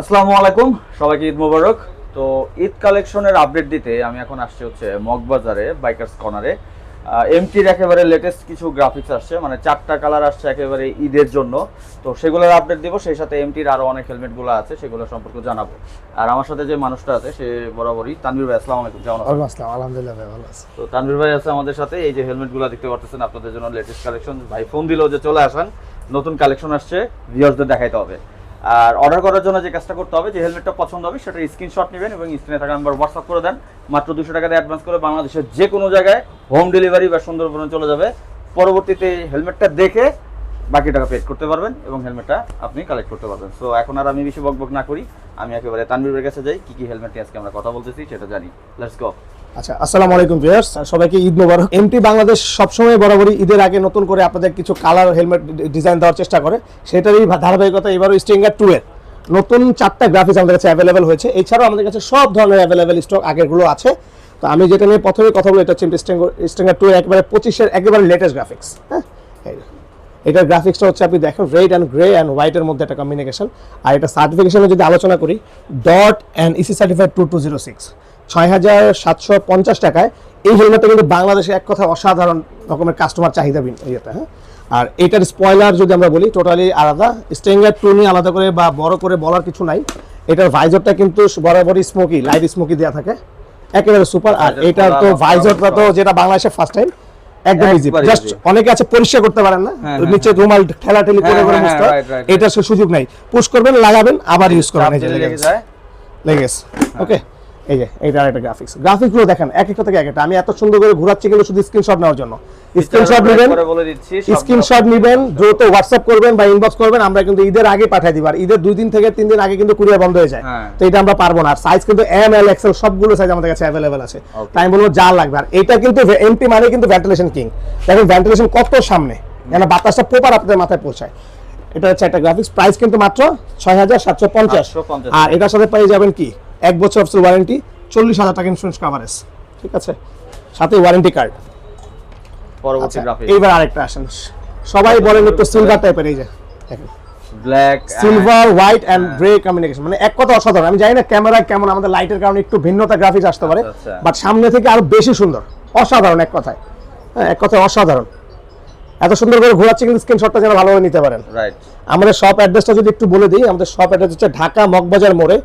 আসসালামু আলাইকুম সবাইকে ঈদ মোবারক। তো ঈদ কালেকশনের আপডেট দিতে আমি এখন আসছি হচ্ছে মগবাজারে বাইকার্স কর্নারে এমটির একেবারে লেটেস্ট কিছু গ্রাফিক্স আসছে মানে চারটা কালার আসছে একেবারে ঈদের জন্য। তো সেগুলোর আপডেট দিব সেই সাথে এমটির আরও অনেক হেলমেটগুলো আছে সেগুলো সম্পর্কে জানাব। আর আমার সাথে যে মানুষটা আছে সে বরাবরই তানভীর ভাই আসসালামু আলাইকুম কেমন আছেন? আলহামদুলিল্লাহ ভাই ভালো আছি। তো তানভীর ভাই আছে আমাদের সাথে এই যে হেলমেটগুলো দেখতে পাচ্ছেন আপনাদের জন্য লেটেস্ট কালেকশন ভাই ফোন দিলেও যে চলে আসেন নতুন কালেকশন আসছে ভিউয়ার্সদের দেখাইতে হবে। আর অর্ডার করার জন্য যে কাজটা করতে হবে, যে হেলমেটটা পছন্দ হবে, সেটা স্ক্রিনশট নেবেন এবং স্ক্রিনে থাকা নাম্বার হোয়াটসঅ্যাপ করে দেন। মাত্র দুশো টাকা দিয়ে অ্যাডভান্স করে বাংলাদেশের যে কোনো জায়গায় হোম ডেলিভারি বা সুন্দরবনে চলে যাবে। পরবর্তীতে হেলমেটটা দেখে বাকি টাকা পেড করতে পারবেন এবং হেলমেটটা আপনি কালেক্ট করতে পারবেন। সো এখন আর আমি বেশি বকবক না করি। আমি একেবারে তানভীরের কাছে যাই, কী কী হেলমেট নিয়ে আজকে আমরা কথা বলতেছি সেটা জানি। লেটস গো আচ্ছা আসসালামু আলাইকুম ভিউয়ার্স। সবাইকে ঈদ মোবারক। এমটি বাংলাদেশ সবসময় বরাবরই ঈদের আগে নতুন করে আপনাদের কিছু কালার, হেলমেট ডিজাইন দেওয়ার চেষ্টা করে। সেটারই ধারাবাহিকতা এবারও স্টিঙ্গার টু এর। নতুন চারটা গ্রাফিক্স আমাদের কাছে অ্যাভেলেবেল হয়েছে। এছাড়াও আমাদের কাছে সব ধরনের অ্যাভেলেবেল স্টক আগেরগুলো আছে। তো আমি যেটা নিয়ে প্রথমে কথা বলি, এটা হচ্ছে স্টিঙ্গার টু একেবারে পঁচিশের একেবারে লেটেস্ট গ্রাফিক্স হ্যাঁ? এটার গ্রাফিক্সটা হচ্ছে আপনি দেখেন রেড অ্যান্ড গ্রে অ্যান্ড হোয়াইটের মধ্যে একটা কম্বিনেশন আর এটা সার্টিফিকেশনে যদি আলোচনা করি DOT and EC certified two two zero six ছয় হাজার সাতশো পঞ্চাশ টাকায়। এই হেলমেটটা কিন্তু বাংলাদেশে এক কথা অসাধারণ রকমের কাস্টমার চাহিদা ইয়েটা হ্যাঁ? আর এটার স্পয়লার যদি আমরা বলি টোটালি আলাদা। স্টেঙ্গার টু নিয়ে আলাদা করে বা বড় করে বলার কিছু নাই। এটার ভাইজরটা কিন্তু বরাবরই স্মোকি লাইট স্মোকি দেওয়া থাকে। একেবারে সুপার আর এটা তো ভাইজরটা তো যেটা বাংলাদেশে ফার্স্ট টাইম একদম ইজি জাস্ট অনেকে আছে পরিষ্কার করতে পারেন না। হ্যাঁ, নিচে রুমাল করে হ্যাঁ, করে হ্যাঁ, মুছতে হয়। right, right, right. এটা সুযোগ নাই। পুশ করবেন লাগাবেন আবার ইউজ করবেন। চাপ এই যে দিলে লেগে লেগে গেছে। যায়। লেগে গেছে ওকে এই যে এইটা একটা গ্রাফিক্স দেখেন এক একটা থেকে এক একটা। আমি এত সুন্দর করে ঘোরাচ্ছি কিন্তু শুধু স্ক্রিনশট নেওয়ার জন্য। স্ক্রিনশট নেবেন স্ক্রিনশট নেবেন দ্রুত হোয়াটসঅ্যাপ করবেন বা ইনবক্স করবেন আমরা কিন্তু ঈদের আগে পাঠিয়ে দিব। আর ঈদের দুই দিন থেকে তিন দিন আগে কিন্তু কুরিয়ার বন্ধ হয়ে যায়। হ্যাঁ। তো এটা আমরা পারব না। আর সাইজ কিন্তু এম এল এক্সেল সবগুলো সাইজ আমাদের কাছে অ্যাভেলেবেল আছে। তাই আমি বলব যা লাগবে। আর এটা কিন্তু এমপি মানে কিন্তু ভেন্টিলেশন কিং দেখেন ভেন্টিলেশন কত সামনে। যেন বাতাসটা প্রপার আপনাদের মাথায় পৌঁছায়। এটা হচ্ছে একটা গ্রাফিক্স প্রাইস কিন্তু মাত্র ছয় হাজার সাতশো পঞ্চাশ। আর এটার সাথে পেয়ে যাবেন কি? এক বছর অফিসের ওয়ারেন্টি চল্লিশ হাজার টাকা ইন্স্যুরেন্স কাভারেজ ঠিক আছে? সাথে ওয়ারেন্টি কার্ড পরবর্তী আচ্ছা এইবার আরেকটা আসেন। সবাই বলেন একটু সিলভার টাইপের এই যে দেখেন। Black silver white and grey combination মানে এক কথা অসাধারণ। আমি জানি না ক্যামেরা কেমন আমাদের লাইটের কারণে একটু ভিন্নতা গ্রাফিক্স আসতে পারে আচ্ছা, আচ্ছা। বাট সামনে থেকে আরও বেশি সুন্দর। অসাধারণ এক কথায়। হ্যাঁ এক কথায় অসাধারণ। এত সুন্দর করে ঘোরাচ্ছে কিন্তু স্ক্রিনশটটা যেন ভালোভাবে নিতে পারেন। রাইট আমাদের শপ অ্যাড্রেসটা যদি একটু বলে দিই আমাদের শপ অ্যাড্রেস হচ্ছে ঢাকা মগবাজার মোড়ে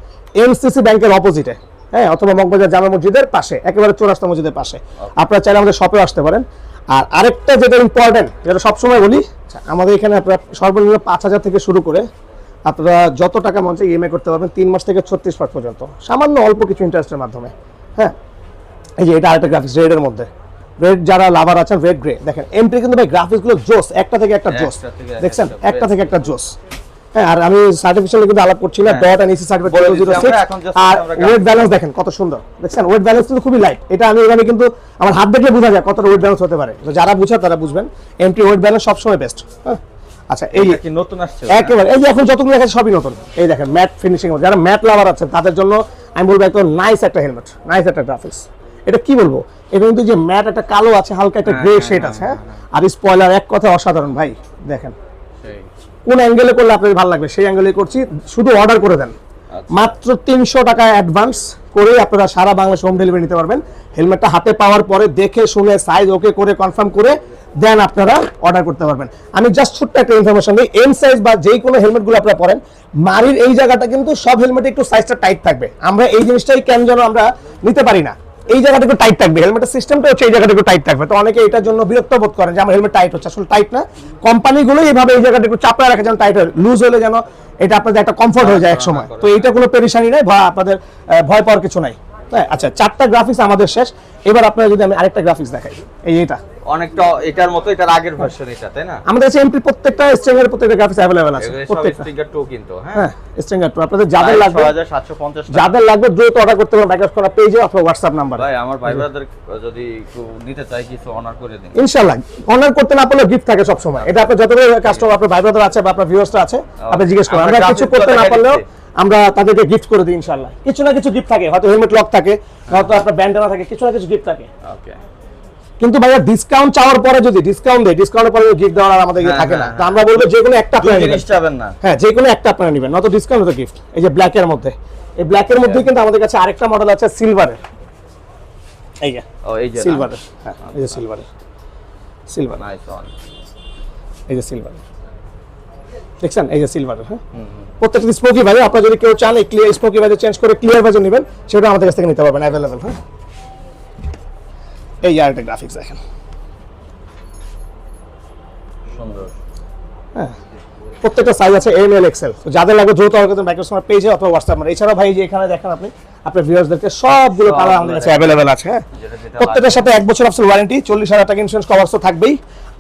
এমসিসি ব্যাংকের অপোজিটে হ্যাঁ অথবা মগবাজার জামা মসজিদের পাশে একেবারে চৌরাস্তা মসজিদের পাশে। আপনারা চাইলে আমাদের শপে আসতে পারেন। আর আরেকটা যেটা ইম্পর্টেন্ট যেটা সবসময় বলি আচ্ছা, আমাদের এখানে আপনারা সর্বনিম্ন পাঁচ হাজার থেকে শুরু করে আপনারা যত টাকা মঞ্চে ইএমআই করতে পারবেন তিন মাস থেকে ছত্রিশ মাস পর্যন্ত। সামান্য অল্প কিছু ইন্টারেস্টের মাধ্যমে। হ্যাঁ এই যে এটা আরেকটা গ্রাফিক্স রেডের মধ্যে। রেড যারা লাভার আছেন রেড গ্রে দেখেন এমপি কিন্তু ভাই গ্রাফিক্সগুলো জোস একটা থেকে একটা জোস। দেখছেন? একটা, থেকে একটা জোস। হ্যাঁ আর আমি সার্টিফিকেশন কিন্তু আলাপ করছি না। ডট এন্ড ইসি সার্টিফিকেট আর ওয়েট ব্যালেন্স দেখেন কত সুন্দর। দেখছেন? ওয়েট ব্যালেন্স কিন্তু খুবই লাইট এটা আমি এখানে কিন্তু আমার হাত দেখলে বোঝা যায় কতটা ওয়েট ব্যালেন্স হতে পারে। তো যারা বুঝে তারা বুঝবেন এমটি ওয়েট ব্যালেন্স সবসময় বেস্ট হ্যাঁ? আচ্ছা এই কি নতুন আসছে একেবারে এই যে এখন যতগুলো দেখাচ্ছে সবই নতুন। এই দেখেন ম্যাট ফিনিশিং যারা ম্যাট লাভার আছেন তাদের জন্য আমি বলব একদম নাইস একটা হেলমেট নাইস একটা গ্রাফিক্স এটা কি বলব? এটা কিন্তু যে ম্যাট একটা কালো আছে হালকা একটা গ্রে শেড আছে হ্যাঁ। আর স্পয়লার এক কথা অসাধারণ ভাই দেখেন। কোন অ্যাঙ্গেলে করলে আপনাদের ভালো লাগবে? সেই অ্যাঙ্গেলে করছি শুধু অর্ডার করে দেন। মাত্র তিনশো টাকা অ্যাডভান্স করে আপনারা সারা বাংলাদেশ হোম ডেলিভারি নিতে পারবেন। হেলমেটটা হাতে পাওয়ার পরে দেখে শুনে সাইজ ওকে করে কনফার্ম করে দেন আপনারা অর্ডার করতে পারবেন। আমি জাস্ট ছোট্ট একটা ইনফরমেশন দিই এম সাইজ বা যেই কোনো হেলমেটগুলো আপনারা পরেন মারির এই জায়গাটা কিন্তু সব হেলমেটে একটু সাইজটা টাইট থাকবে। আমরা এই জিনিসটাই কেন যেন আমরা নিতে পারি না। এই জায়গাটা একটু টাইট থাকবে। হেলমেটের সিস্টেমটা হচ্ছে এই জায়গাটা একটু টাইট থাকবে। তো অনেকে এটার জন্য বিরক্ত বোধ করেন যে, আমার হেলমেট টাইট হচ্ছে। আসলে টাইট না। কোম্পানিগুলো এইভাবে এই জায়গাটা একটু চাপড়া রাখে, যেন টাইট হয়। লুজ হলে যেন এটা আপনাদের একটা কমফর্ট হয়ে যায় এক সময় তো এইটা কোনো পেরেশানি নাই বা আপনাদের ভয় পাওয়ার কিছু নাই। আচ্ছা চারটা গ্রাফিক্স আমাদের শেষ। এবার আপনারা যদি আমি আরেকটা গ্রাফিক্স দেখাই। এই এটা। অনেকটা এটার মতো এটার আগের ভার্সন এটা তাই না? আমাদের কাছে এমপি প্রত্যেকটা প্রত্যেকটা গ্রাফিক্স অ্যাভেলেবেল আছে। প্রত্যেকটা। স্টিকার টু কিন্তু হ্যাঁ? হ্যাঁ স্ট্রিঙ্গার টু আপনাদের যাদের লাগবে 6750 যাদের লাগবে দ্রুত অর্ডার করতে পারেন ব্যাকআপ করা পেজে অথবা হোয়াটসঅ্যাপ নাম্বার ভাই আমার ভাই ব্রাদার যদি একটু নিতে চাই কিছু অনার করে দিন। ইনশাআল্লাহ। অনার করতে না পারলে গিফট থাকে সব সময় এটা আপনার যতগুলো কাস্টমার আপনার ভাই ব্রাদার আছে বা আপনার ভিউয়ার্সরা আছে আপনি জিজ্ঞেস করেন। আমরা কিছু করতে না পারলেও। আমরা তাদেরকে গিফট করে দিই ইনশাআল্লাহ। কিছু না কিছু গিফট থাকে হয়তো হেলমেট লক থাকে হয়তো আপনার ব্যান্ডেনা থাকে কিছু না কিছু গিফট থাকে। ওকে কিন্তু ভাইয়া ডিসকাউন্ট চাওয়ার পরে যদি ডিসকাউন্ট দেয় ডিসকাউন্টের পরে গিফট দেওয়ার আর আমাদের ইয়ে হ্যাঁ, থাকে না। হ্যাঁ, তো আমরা বলব যে কোনো একটা আপনারা নেবেন। না। হ্যাঁ যে কোনো একটা আপনারা নেবেন নত ডিসকাউন্ট তো গিফট এই যে ব্ল্যাকের মধ্যে। এই ব্ল্যাকের মধ্যে কিন্তু আমাদের কাছে আরেকটা মডেল আছে সিলভারের এই যে ও এই যে সিলভারের হ্যাঁ এই যে সিলভারের সিলভার নাইস এই যে সিলভার দেখছেন? এই যে সিলভার হ্যাঁ? প্রত্যেকটা স্মোকি ভাই আপনারা যদি কেউ চান এই ক্লিয়ার স্মোকি ভাই চেঞ্জ করে ক্লিয়ার ভার্জন নেবেন সেটা আমাদের কাছ থেকে নিতে পারবেন অ্যাভেলেবেল হ্যাঁ? এই আর একটা গ্রাফিক্স দেখেন। হ্যাঁ। প্রত্যেকটা সাইজ আছে এম এল এক্সেল যাদের লাগবে দ্রুত আমাদের মাইক্রোসফট পেজে অথবা হোয়াটসঅ্যাপ মানে এছাড়া ভাই যে এখানে দেখেন আপনি আপনার ভিউয়ার্সদেরকে সবগুলো কালার আমাদের কাছে অ্যাভেলেবেল আছে হ্যাঁ? প্রত্যেকটার সাথে এক বছর অফসেল ওয়ারেন্টি চল্লিশ হাজার টাকা ইন্স্যুরেন্স কভার তো থাকবেই।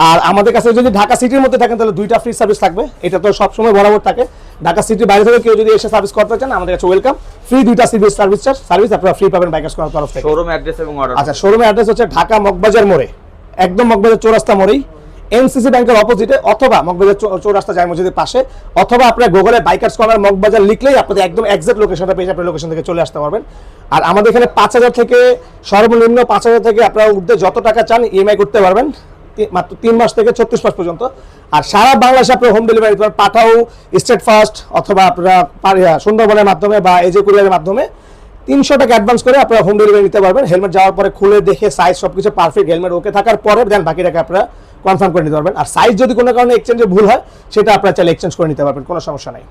আর আমাদের কাছে যদি ঢাকা সিটির মধ্যে থাকেন তাহলে দুইটা ফ্রি সার্ভিস থাকবে। এটা তো সবসময় বরাবর থাকে। ঢাকা সিটির বাইরে থেকে কেউ যদি এসে সার্ভিস করতে চান আমাদের কাছে ওয়েলকাম ফ্রি দুইটা সার্ভিস সার্ভিস চার্জ সার্ভিস আপনারা ফ্রি পাবেন বাইকার্স করার তরফ থেকে। শোরুম অ্যাড্রেস এবং অর্ডার আচ্ছা শোরুমের অ্যাড্রেস হচ্ছে ঢাকা মগবাজার মোড়ে। একদম মগবাজার চৌরাস্তা মোড়েই। এনসিসি ব্যাংকের অপোজিটে অথবা মগবাজার চৌরাস্তা জায় মসজিদের পাশে, অথবা আপনার গুগলে বাইকার্স কর্নার মগবাজার লিখলেই আপনাদের একদম এক্সাক্ট লোকেশনটা পেয়ে আপনার লোকেশন থেকে চলে আসতে পারবেন। আর আমাদের এখানে পাঁচ হাজার থেকে সর্বনিম্ন পাঁচ হাজার থেকে আপনারা ঊর্ধ্বে যত টাকা চান ইএমআই করতে পারবেন মাত্র তিন মাস থেকে ছত্রিশ মাস পর্যন্ত। আর সারা বাংলাদেশে আপনার হোম ডেলিভারি দিতে পারেন পাঠাও স্টেট ফার্স্ট অথবা আপনারা সুন্দরবনের মাধ্যমে বা এজে কুরিয়ারের মাধ্যমে। তিনশো টাকা অ্যাডভান্স করে আপনারা হোম ডেলিভারি নিতে পারবেন। হেলমেট যাওয়ার পরে খুলে দেখে সাইজ সব কিছু পারফেক্ট হেলমেট ওকে থাকার পরে দেন বাকি টাকা আপনারা কনফার্ম করে নিতে পারবেন। আর সাইজ যদি কোনো কারণে এক্সচেঞ্জে ভুল হয় সেটা আপনারা চাইলে এক্সচেঞ্জ করে নিতে পারবেন কোনো সমস্যা নাই।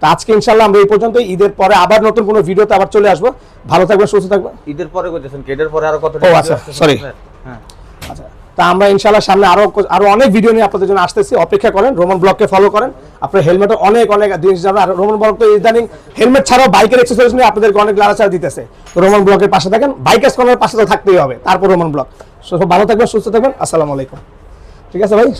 তো আজকে ইনশাল্লাহ আমরা এই পর্যন্ত ঈদের পরে আবার নতুন কোনো ভিডিওতে আবার চলে আসব। ভালো থাকবেন সুস্থ থাকবেন। ঈদের পরে করতেছেন কেটের পরে আরও কত ও, আচ্ছা, sorry। হ্যাঁ। আচ্ছা তা আমরা ইনশাল্লাহ সামনে আরও আরও অনেক ভিডিও নিয়ে আপনাদের জন্য আসতেছি। অপেক্ষা করেন রোমান ব্লগকে ফলো করেন। আপনার হেলমেটে অনেক অনেক জিনিস জানবেন আর রোমান ব্লগ তো ইদানিং হেলমেট ছাড়াও বাইকের এক্সারসাইজ নিয়ে আপনাদেরকে অনেক লাড়াচাড়া দিতেছে। তো রোমান ব্লগের পাশে থাকেন। বাইকার্স কর্নার পাশে তো থাকতেই হবে। তারপর রোমান ব্লগ ভালো থাকবেন সুস্থ থাকবেন। আসসালামু আলাইকুম। ঠিক আছে ভাই?